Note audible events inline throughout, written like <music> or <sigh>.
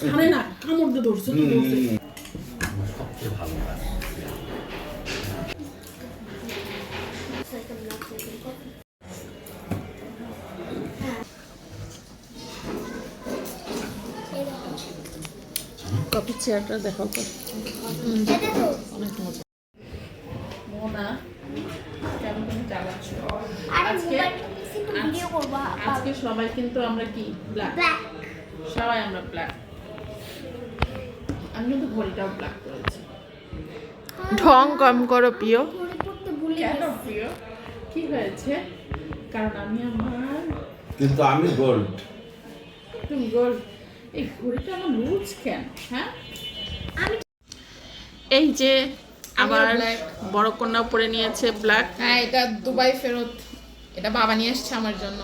ছাড়ে না কামড় দিয়ে ধরছে তো ধরছে। সবচেয়ে ভালো কাজ কফি চেয়ারটা দেখাও তো। অনেক মজা মোনা কেমন তুমি চালাচ্ছ? আজকে আজকে সবাই কিন্তু আমরা কি? ব্ল্যাক সবাই আমরা ব্ল্যাক আমি কিন্তু ঘড়িটাও ব্ল্যাক করেছি। ঢং কম করো প্রিয়। পড়তে ভুলে কেন প্রিয়? কি হয়েছে? কারণ আমি আমার কিন্তু আমি গোল্ড তুমি গোল এই ঘড়িটা আমার লুজ কেন? হ্যাঁ? এই যে আবার বড় কন্যা পরে নিয়েছে ব্ল্যাক হ্যাঁ এটা দুবাই ফেরত। এটা বাবা নিয়ে এসছে আমার জন্য।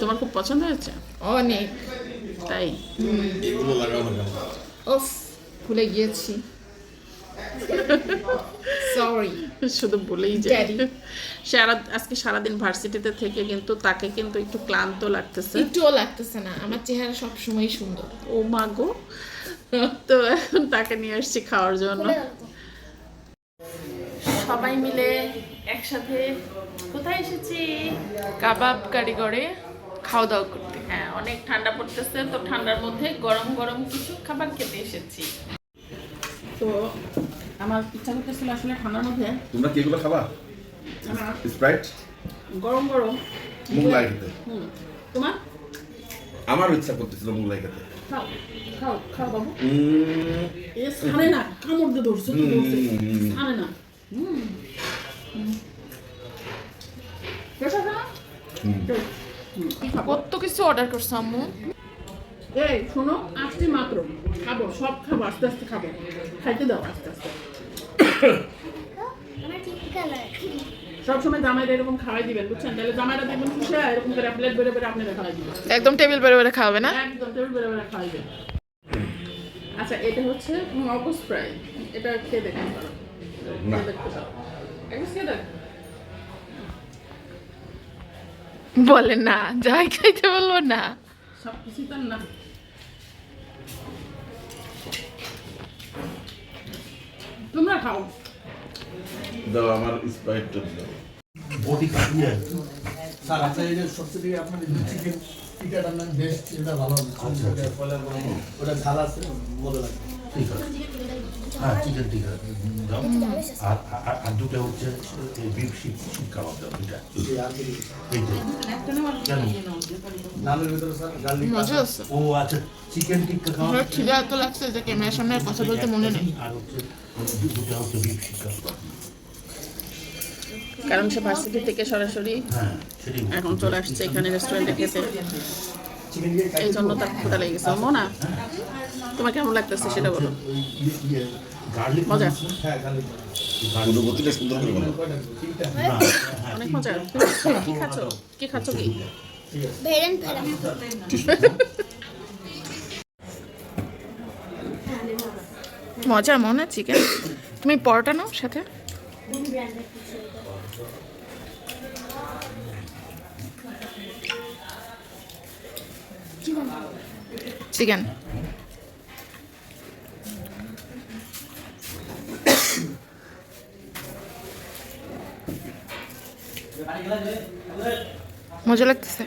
তোমার খুব পছন্দ হয়েছে? অনেক। তাই? ওফ ভুলে গিয়েছি। সরি শুধু বলেই Daddy. সারা আজকে সারাদিন ভার্সিটিতে থেকে কিন্তু তাকে কিন্তু একটু ক্লান্ত লাগতেছে। একটুও লাগতেছে না। আমার চেহারা সব সময় সুন্দর। ও মা গো। তো এখন তাকে নিয়ে আসছি খাওয়ার জন্য। সবাই মিলে একসাথে কোথায় এসেছি? কাবাব কারিগরে খাওয়া দাওয়া করতে। হ্যাঁ অনেক ঠান্ডা পড়তেছে তো ঠান্ডার মধ্যে গরম গরম কিছু খাবার খেতে এসেছি। তো আমার ইচ্ছা করতেছিল আসলে ঠান্ডার মধ্যে তোমরা কি এগুলো খাবা? স্প্রাইট গরম গরম মোগলাই খেতে। তোমার? আমার ইচ্ছা করতেছিল মোগলাই খেতে। খাও খাও খাও বাবু। এ ছাড়ে না কামড় দিয়ে ধরছে। ছাড়ে না। হুম। কেসা খা হুম। কত কিছু অর্ডার করছ আম্মু? এই শোনো আসছি মাত্র খাব সব খাব আস্তে আস্তে খাব। খাইতে দাও আস্তে আস্তে। সবসময় জামাইরা এরকম খাওয়াই দিবেন বুঝছেন? তাহলে জামাইরা দেখবেন খুশি হয় এরকম করে প্লেট বেড়ে বেড়ে আপনারা খাওয়াই দিবেন। একদম টেবিল বেড়ে বেড়ে খাওয়াবে না? একদম টেবিল বেড়ে বেড়ে খাওয়াই আচ্ছা এটা হচ্ছে অগস্ট ফ্রাই এটা খেয়ে দেখতে পারো। না। দেখতে পারো। খেয়ে দেখ। বলে না যাই খাইতে বলব না। সব কিছু তার না। তোমরা খাও। দাও আমার স্প্রাইটটা দাও। বডি কাটিয়ে স্যার আচ্ছা এই যে সবচেয়ে আপনার চিকেন টিকাটার নাম বেস্ট এটা ভালো ওটা ঝাল আছে লাগে ঠিক আছে। হ্যাঁ চিকেন ঠিক দাও। আর আর- আর দুটো হচ্ছে এই বিফ শিক শিক কাবাব দাও দুটা এই আর কি এইটা কেন নামের ভিতরে স্যার গার্লিক মজা আছে। ও আচ্ছা চিকেন টিক্কা খাওয়া খিদে এত লাগছে যে ক্যামেরার সামনে কথা বলতে মনে নেই। আর হচ্ছে দু- হচ্ছে বিফ শিক কাবাব। কারণ সে ভার্সিটি থেকে সরাসরি হ্যাঁ এখন চলে আসছে এখানে রেস্টুরেন্টে খেতে। এই জন্য তার ক্ষুদা লেগে গেছে। মোনা তোমার কেমন লাগতেছে সেটা বলো। মজা? অনেক মজা। কি খাচ্ছ? খাচ্ছ কি? মজা মনে চিকেন? তুমি পরোটা নাও সাথে? চিকেন। মজা লাগতেছে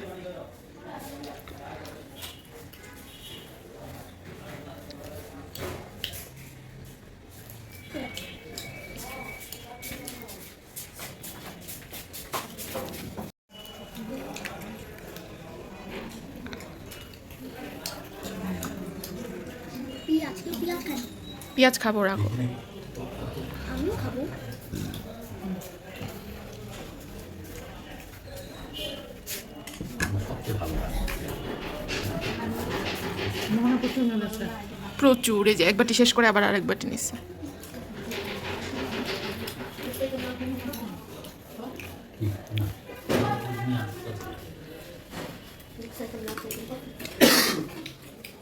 পিঁয়াজ কি পিঁয়াজ খাই পেঁয়াজ খাব রাখো। খাব প্রচুর এই যে এক বাটি শেষ করে আবার আরেক বাটি নিচ্ছে। <coughs>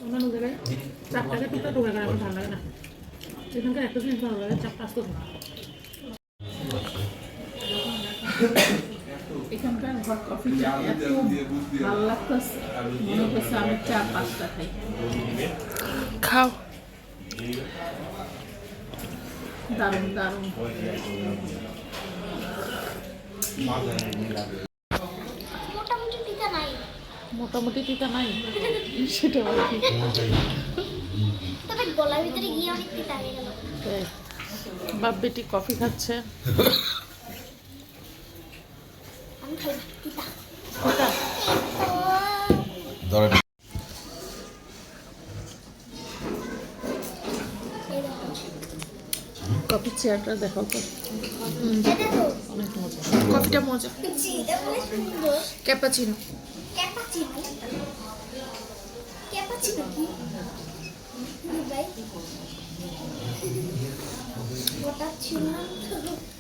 অন্যান্য জায়গায় চাপ টাকা টুকটা টুকা করে আমার ভালো লাগে না। এখানকার একটা জিনিস ভালো লাগে চাপ পাঁচ তো এখানকার ঘর এত ভালো লাগতেছে। মনে করছে আমি চার পাঁচটা খাই। খাও। দারুণ দারুণ। মোটামুটি টিকা নাই। মোটামুটি টিকা নাই? সেটা তবে গলার ভিতরে গিয়ে অনেক টিকা গেল। বাপ বেটি কফি খাচ্ছে। ধরেন। এই দেখো। চেয়ারটা তো। দেখো। অনেক মজা। কফিটা মজা। ক্যাপাচিনো। ক্যাপাচিনো? ক্যাপাচিনো কি।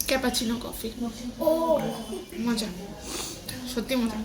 Cappuccino coffee. ও। মজা। সত্যি মজা।